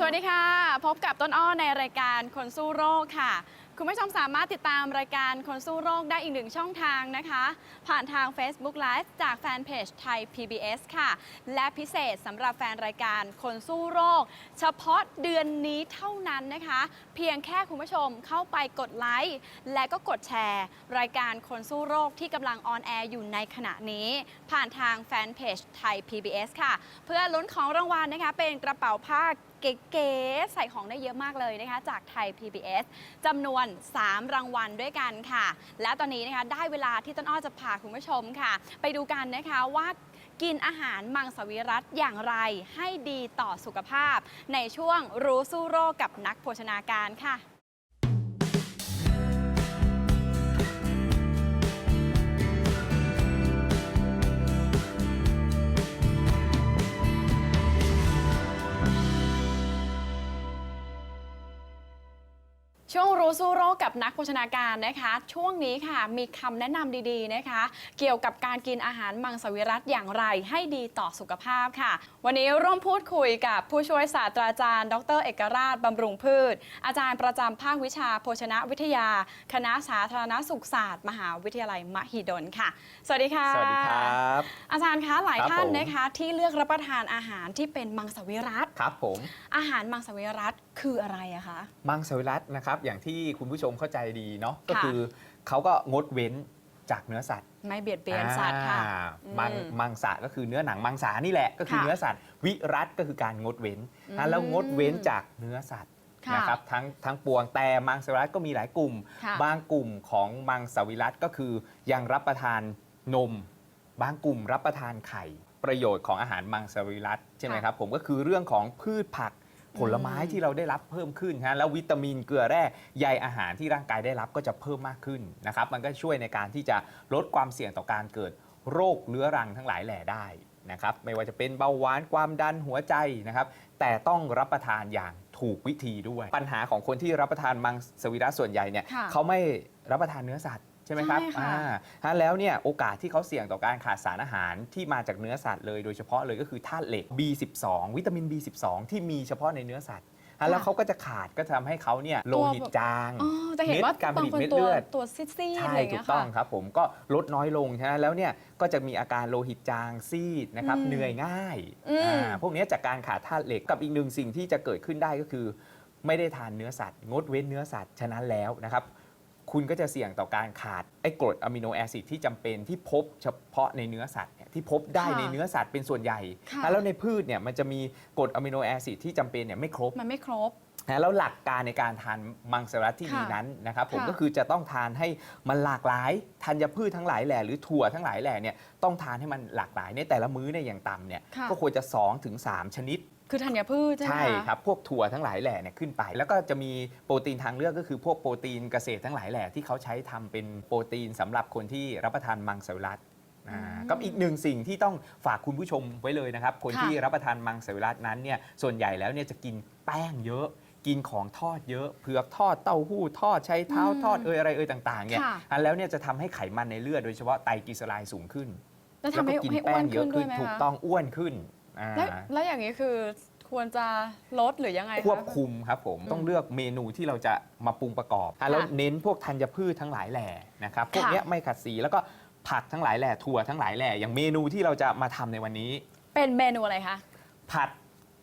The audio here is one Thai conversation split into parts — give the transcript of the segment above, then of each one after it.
สวัสดีค่ะ พบกับต้นอ้อในรายการคนสู้โรคค่ะ คุณผู้ชมสามารถติดตามรายการคนสู้โรคได้อีกหนึ่งช่องทางนะคะ ผ่านทาง Facebook Live จากแฟนเพจไทย PBS ค่ะ และพิเศษสำหรับแฟนรายการคนสู้โรค เฉพาะเดือนนี้เท่านั้นนะคะ เพียงแค่คุณผู้ชมเข้าไปกดไลค์และก็กดแชร์ รายการคนสู้โรคที่กำลังออนแอร์อยู่ในขณะนี้ ผ่านทางแฟนเพจไทย PBS ค่ะ เพื่อลุ้นของรางวัลนะคะเป็นกระเป๋าผ้าเก๋ๆใส่ของได้เยอะมากเลยนะคะจากไทย PBS จำนวน 3 รางวัลด้วยกันค่ะ และตอนนี้นะคะได้เวลาที่ต้นอ้อจะพาคุณผู้ชมค่ะ ไปดูกันนะคะว่ากินอาหารมังสวิรัตอย่างไรให้ดีต่อสุขภาพ ในช่วงรู้สู้โรคกับนักโภชนาการค่ะ ช่วงรู้สู้โรคกับนักโภชนาการนะคะ ช่วงนี้ค่ะมีคำแนะนำดีๆนะคะ เกี่ยวกับการกินอาหารมังสวิรัตอย่างไรให้ดีต่อสุขภาพค่ะ วันนี้ร่วมพูดคุยกับผู้ช่วยศาสตราจารย์ ดร เอกราชบำรุงพืช อาจารย์ประจำภาควิชาโภชนะวิทยา คณะสาธารณสุขศาสตร์ มหาวิทยาลัยมหิดลค่ะ สวัสดีค่ะ สวัสดีครับ อาจารย์คะหลายครับท่านผม นะคะ ที่เลือกรับประทานอาหารที่เป็นมังสวิรัตครับผม อาหารมังสวิรัตคืออะไรอะคะ มังสวิรัตนะครับอย่างที่คุณผู้ชมเข้าใจดีเนาะก็ค่ะคือเขาก็งดเว้นจากเนื้อสัตว์ไม่เบียดเบียนสัตว์ค่ะอ่าอืมมังมังสะก็คือเนื้อหนังมังสานี่แหละ ก็คือค่ะเนื้อสัตว์ วิรัตก็คือการงดเว้นอืมนะแล้วงดเว้นจากเนื้อสัตว์ค่ะนะครับทั้งทั้งปวงแต่มังสวิรัตก็มีหลายกลุ่มค่ะบางกลุ่มของมังสวิรัตก็คือยังรับประทานนม บางกลุ่มรับประทานไข่ ประโยชน์ของอาหารมังสวิรัตใช่ไหมครับผมก็คือเรื่องของพืชผัก ผลไม้อืมที่เราได้รับเพิ่มขึ้นฮะแล้ววิตามินเกลือแร่ใยอาหารที่ร่างกายได้รับก็จะเพิ่มมากขึ้นนะครับมันก็ช่วยในการที่จะลดความเสี่ยงต่อการเกิดโรคเรื้อรังทั้งหลายแหล่ได้นะครับไม่ว่าจะเป็นเบาหวานความดันหัวใจนะครับแต่ต้องรับประทานอย่างถูกวิธีด้วย ปัญหาของคนที่รับประทานมังสวิรัตส่วนใหญ่เนี่ยค่ะเขาไม่รับประทานเนื้อสัตว์ ใช่ไหมครับใช่ค่ะ อ่าฮะแล้วเนี่ยโอกาสที่เขาเสี่ยงต่อการขาดสารอาหารที่มาจากเนื้อสัตว์เลยโดยเฉพาะเลยก็คือธาตุเหล็ก B12 วิตามิน B12 ที่มีเฉพาะในเนื้อสัตว์ฮะแล้วเขาก็จะขาดก็ทำให้เขาเนี่ยโลหิตจาง อ๋อจะเห็นว่าม็ดการผบางลิตคนเม็ดตัวเลือด ตัวซีดๆใช่อะไรอย่างถูเงี้กยต้ค่ะองครับผมก็ลดน้อยลงใช่ไหมแล้วเนี่ยก็จะมีอาการโลหิตจางซีดนะครับอืมเหนื่อยง่ายอืม อ่าพวกเนี้ยจากการขาดธาตุเหล็กกับอีกหนึ่งสิ่งที่จะเกิดขึ้นได้ก็คือ ไม่ได้ทานเนื้อสัตว์ งดเว้นเนื้อสัตว์ฉะนั้นแล้วนะครับ คุณก็จะเสี่ยงต่อการขาดไอ้กรดอะมิโนแอซิดที่จำเป็นที่พบเฉพาะในเนื้อสัตว์เนี่ยที่พบได้ค่ะในเนื้อสัตว์เป็นส่วนใหญ่ ค่ะ แล้วในพืชเนี่ยมันจะมีกรดอะมิโนแอซิดที่จำเป็นเนี่ยไม่ครบ มันไม่ครบ นะแล้วหลักการในการทานมังสวิรัตที่ดีค่ะนั้นนะครับผมค่ะก็คือจะต้องทานให้มันหลากหลายธัญพืชทั้งหลายแหล่หรือถั่วทั้งหลายแหล่เนี่ยต้องทานให้มันหลากหลายในแต่ละมื้อเนี่ยอย่างต่ำเนี่ยค่ะก็ควรจะ2ถึง3ชนิด คือธัญพืชใช่ไหมใช่คะครับพวกถั่วทั้งหลายแหล่เนี่ยขึ้นไป แล้วก็จะมีโปรตีนทางเลือกก็คือพวกโปรตีนเกษตรทั้งหลายแหล่ที่เขาใช้ทำเป็นโปรตีนสำหรับคนที่รับประทานมังสวิรัตอ่าอืมกับอีกหนึ่งสิ่งที่ต้องฝากคุณผู้ชมไว้เลยนะครับ คนค่ะที่รับประทานมังสวิรัตนั้นเนี่ยส่วนใหญ่แล้วเนี่ยจะกินแป้งเยอะ กินของทอดเยอะเผือกทอดเต้าหู้ทอดใช้เท้าอืมทอดเอยอะไรเอยต่างๆเนี่ยค่ะ อันแล้วเนี่ยจะทำให้ไขมันในเลือดโดยเฉพาะไตรกลีเซอไรด์สูงขึ้น แล้วทำให้ก็กินให้อ้แป้วนงเยขึ้อะนด้ขึ้วนยไหมถูกคะ ต้องอ้วนขึ้น อ่าแล้วแล้วอย่างนี้คือควรจะลดหรือยังไงะควบคุมครับผมอืมต้องเลือกเมนูที่เราจะมาปรุงประกอบอะแล้วเน้นพวกธัญพืชทั้งหลายแหล่นะครับพวกค่ะเนี้ยไม่ขัดสีแล้วก็ผักทั้งหลายแหล่ถั่วทั้งหลายแหล่อย่างเมนูที่เราจะมาทำในวันนี้ เป็นเมนูอะไรคะ ผัด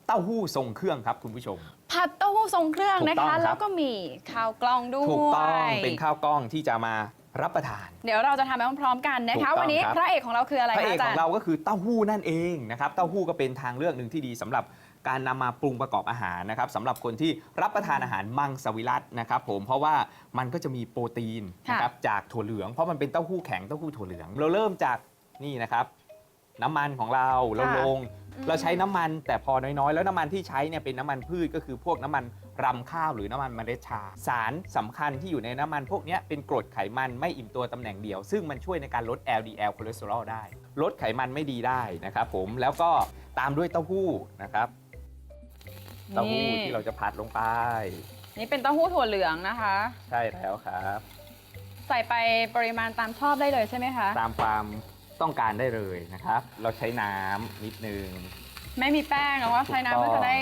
เต้าหู้ทรงเครื่องครับคุณผู้ชม ผัดเต้าหู้ทรงเครื่องถูกนะต้องคะครับแล้วก็มีข้าวกล้องด้วย ถูกต้องเป็นข้าวกล้องที่จะมา รับประทาน เดี๋ยวเราจะทำไปพร้อมๆกันนะถูกต้คะองวันนี้ครับ พระเอกของเราคืออะไรพระคะเอกอาจาขรองย์เราก็คือเต้าหู้นั่นเองนะครับ เต้าหู้ก็เป็นทางเลือกหนึ่งที่ดีสำหรับการนำมาปรุงประกอบอาหารนะครับสำหรับคนที่รับประทานอาหารมังสวิรัตนะครับ ผมเพราะว่ามันก็จะมีโปรตีนนะครับจากถั่วเหลืองเพราะมันเป็นเต้าหู้แข็งเต้าหู้ถั่วเหลือง เราเริ่มจากนี่นะครับ น้ำมันของเราเราลง เราใช้น้ำมันแต่พอน้อยๆ แล้วน้ำมันที่ใช้เนี่ยเป็นน้ำมันพืชก็คือพวกน้ำมันรำข้าวหรือน้ำมันเมล็ดชา สารสำคัญที่อยู่ในน้ำมันพวกเนี้ยเป็นกรดไขมันไม่อิ่มตัวตำแหน่งเดียว ซึ่งมันช่วยในการลด LDL คอเลสเตอรอลได้ ลดไขมันไม่ดีได้นะครับผมแล้วก็ตามด้วยเต้าหู้นะครับเต้าหู้ที่เราจะผัดลงไป นี่เป็นเต้าหู้ถั่วเหลืองนะคะ ใช่แล้วครับ ใส่ไปปริมาณตามชอบได้เลยใช่ไหมคะ ตามความ ต้องการได้เลยนะครับ เราใช้น้ำนิดนึง ไม่มีแป้งแล้วว่าใช้น้ำถูก็กต้องจะได้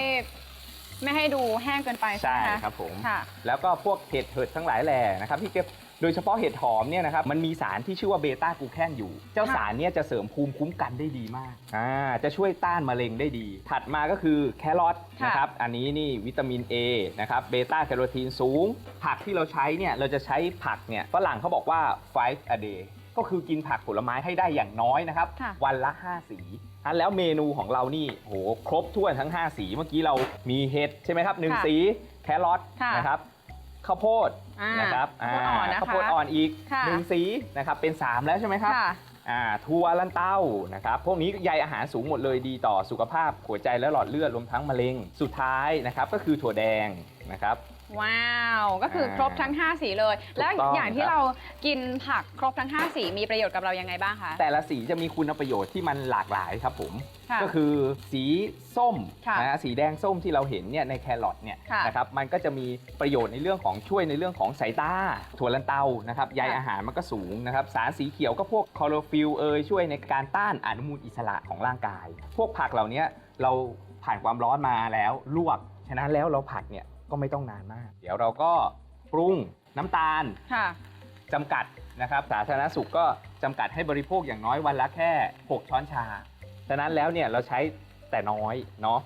ไม่ให้ดูแห้งเกินไปใช่ใช่ไหมคะครับผม ค่ะ แล้วก็พวกเห็ดเหิดทั้งหลายแหล่นะครับพี่เก็บโดยเฉพาะเห็ดหอมเนี่ยนะครับมันมีสารที่ชื่อว่าเบต้ากลูแคนอยู่ เจ้าค่ะ สารเนี่ยจะเสริมภูมิคุ้มกันได้ดีมากอ่าจะช่วยต้านมะเร็งได้ดี ถัดมาก็คือแครอทค่ะนะครับอันนี้นี่วิตามิน A นะครับเบต้าแคโรทีนสูง ผักที่เราใช้เนี่ยเราจะใช้ผักเนี่ยฝรั่งเขาบอกว่า five a day ก็คือกินผักผลไม้ให้ได้อย่างน้อยนะครับ ค่ะวันละ 5 สีอันแล้วเมนูของเรานี่โหครบถ้วนทั้ง 5 สี เมื่อกี้เรามีเห็ดใช่ไหมครับหนึ่งค่ะสีแครอทค่ะ นะครับข้าวโพดอ่านะครับข้าวโพดอ่อนนะคะข้าวโพดอ่อนอีกค่ะ หนึ่งสีนะครับเป็น 3 แล้วใช่ไหมครับ ค่ะ อ่าถั่วลันเต้านะครับ พวกนี้ใยอาหารสูงหมดเลยดีต่อสุขภาพหัวใจและหลอดเลือดรวมทั้งมะเร็ง สุดท้ายนะครับก็คือถั่วแดงนะครับ ว้าว ก็คือครบทั้ง 5 สีเลย แล้วถูกต้องอย่างที่ครับเรากินผักครบทั้ง 5 สีมีประโยชน์กับเรายังไงบ้างคะ แต่ละสีจะมีคุณประโยชน์ที่มันหลากหลายครับผมค่ะก็คือสีส้มค่ะนะฮะสีแดงส้มที่เราเห็นเนี่ยในแครอทเนี่ยค่ะนะครับมันก็จะมีประโยชน์ในเรื่องของช่วยในเรื่องของสายตาถั่วลันเตานะครับใยค่ะอาหารมันก็สูงนะครับสารสีเขียวก็พวกคลอโรฟิลเอยช่วยในการต้านอนุมูลอิสระของร่างกาย พวกผักเหล่านี้เราผ่านความร้อนมาแล้วลวกฉะนั้นแล้วเราผัดเนี่ย ก็ไม่ต้องนานมาก เดี๋ยวเราก็ปรุงน้ำตาลค่ะ จำกัดนะครับ สาธารณสุขก็จำกัดให้บริโภคอย่างน้อยวันละแค่ 6 ช้อนชา ฉะนั้นแล้วเนี่ยเราใช้แต่น้อยเนาะ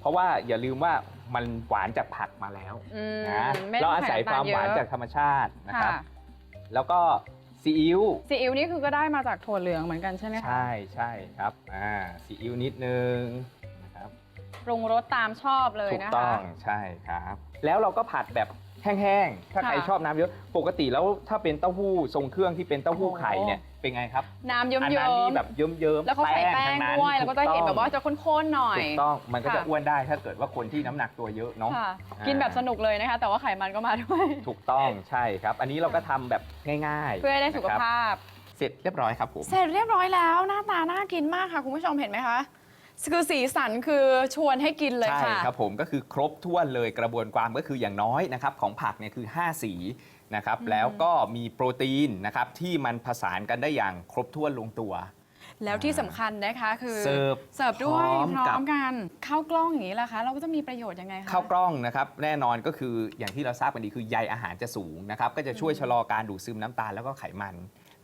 เพราะว่าอย่าลืมว่ามันหวานจากผักมาแล้วอืมนะไม่ต้เรางอาใส่ศัยน้ำตควาลมเยหวานอะจากธรรมชาตินะครับค่ะแล้วก็ซีอิ๊ว ซีอิ๊วนี่คือก็ได้มาจากถั่วเหลืองเหมือนกันใช่ไหมคะ ใช่ใช่ครับ อ่าซีอิ๊วนิดนึงนะครับ ปรุงรสตามชอบเลยถูกนะต้อคะงใช่ครับ แล้วเราก็ผัดแบบแห้งๆ ถ้าใครค่ะชอบน้ำเยอะ ปกติแล้วถ้าเป็นเต้าหู้ทรงเครื่องที่เป็นเต้าหู้โอ้โหไข่เนี่ยเป็นไงครับน้ำเยิ้มอันๆนั้นนี่แบบเยิ้มๆแล้วเขาใส่แป้งทั้นั้นด้วย แล้วก็จะเห็นถูแบบว่าจะข้นๆหน่อย ถูกต้องมันก็จะค่ะ อ้วนได้ถ้าเกิดว่าคนที่น้ำหนักตัวเยอะเนาะ ค่ะอ่ากิกินแบบสนุกเลยนะคะ แต่ว่าไขมันก็มาด้วย ถูกต้องใช่ครับ อันนี้เราก็ทำแบบง่ายๆเพื่อให้ได้สุขนะครับภาพ เสร็จเรียบร้อยครับผม เสร็จเรียบร้อยแล้วหน้าตาน่ากินมากค่ะ คุณผู้ชมเห็นไหมคะ คือสีสันคือชวนให้กินเลยใช่ค่ะ ครับผมก็คือครบถ้วนเลยกระบวนความก็คืออย่างน้อยนะครับของผักเนี่ยคือ 5 สีนะครับอืมแล้วก็มีโปรตีนนะครับที่มันผสานกันได้อย่างครบถ้วนลงตัว แล้วที่สำคัญนะคะคือเสิร์ฟเสิร์ฟด้วยพร้อมพร้กัอบมกันข้าวกล้องอย่างนี้ล่ะคะ เราก็จะมีประโยชน์ยังไงคะ ข้าวกล้องนะครับแน่นอนก็คืออย่างที่เราทราบกันดีคือใยอาหารจะสูงนะครับก็จะช่วยชะลอการดูดซึมน้ำตาลแล้วก็ไขมัน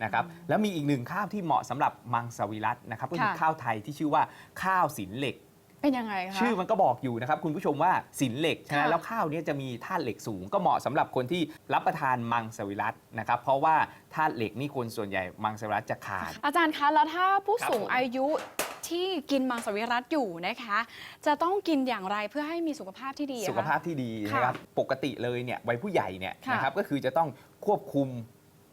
นะครับแล้วมีอีกหนึ่งข้าวที่เหมาะสำหรับมังสวิรัตนะครับก็คือค่ะ ข้าวไทยที่ชื่อว่าข้าวสินเหล็ก เป็นยังไงคะ ชื่อมันก็บอกอยู่นะครับคุณผู้ชมว่าสินเหล็กใช่ไหมค่ะ แล้วข้าวเนี้จะมีธาตุเหล็กสูง ก็เหมาะสำหรับคนที่รับประทานมังสวิรัตนะครับเพราะว่าธาตุเหล็กนี่คนส่วนใหญ่มังสวิรัตจะขาด อาจารย์คะ แล้วถ้าผู้ครับสูงผม อายุที่กินมังสวิรัตอยู่นะคะ จะต้องกินอย่างไรเพื่อให้มีสุขภาพที่ดีอะคะ สุขภาพที่ดีค่ะนะครับปกติเลยเนี่ยวัยผู้ใหญ่เนี่ยค่ะนะครับก็คือจะต้องควบคุม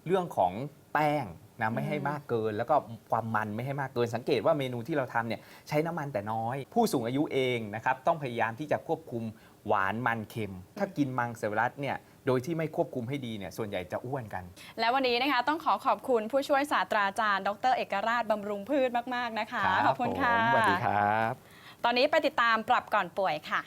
เรื่องของ แป้งนะไม่ให้อืมมากเกิน แล้วก็ความมันไม่ให้มากเกิน สังเกตว่าเมนูที่เราทำเนี่ยใช้น้ำมันแต่น้อย ผู้สูงอายุเองนะครับต้องพยายามที่จะควบคุมหวานมันเค็ม ถ้ากินมังสวิรัตเนี่ยโดยที่ไม่ควบคุมให้ดีเนี่ยส่วนใหญ่จะอ้วนกัน และวันนี้นะคะต้องขอขอบคุณผู้ช่วยศาสตราจารย์ ดร เอกราชบำรุงพืชมาก ๆ นะคะ ขอบคุณค่ะ ผมสวัสดีครับ ตอนนี้ไปติดตามปรับก่อนป่วยค่ะ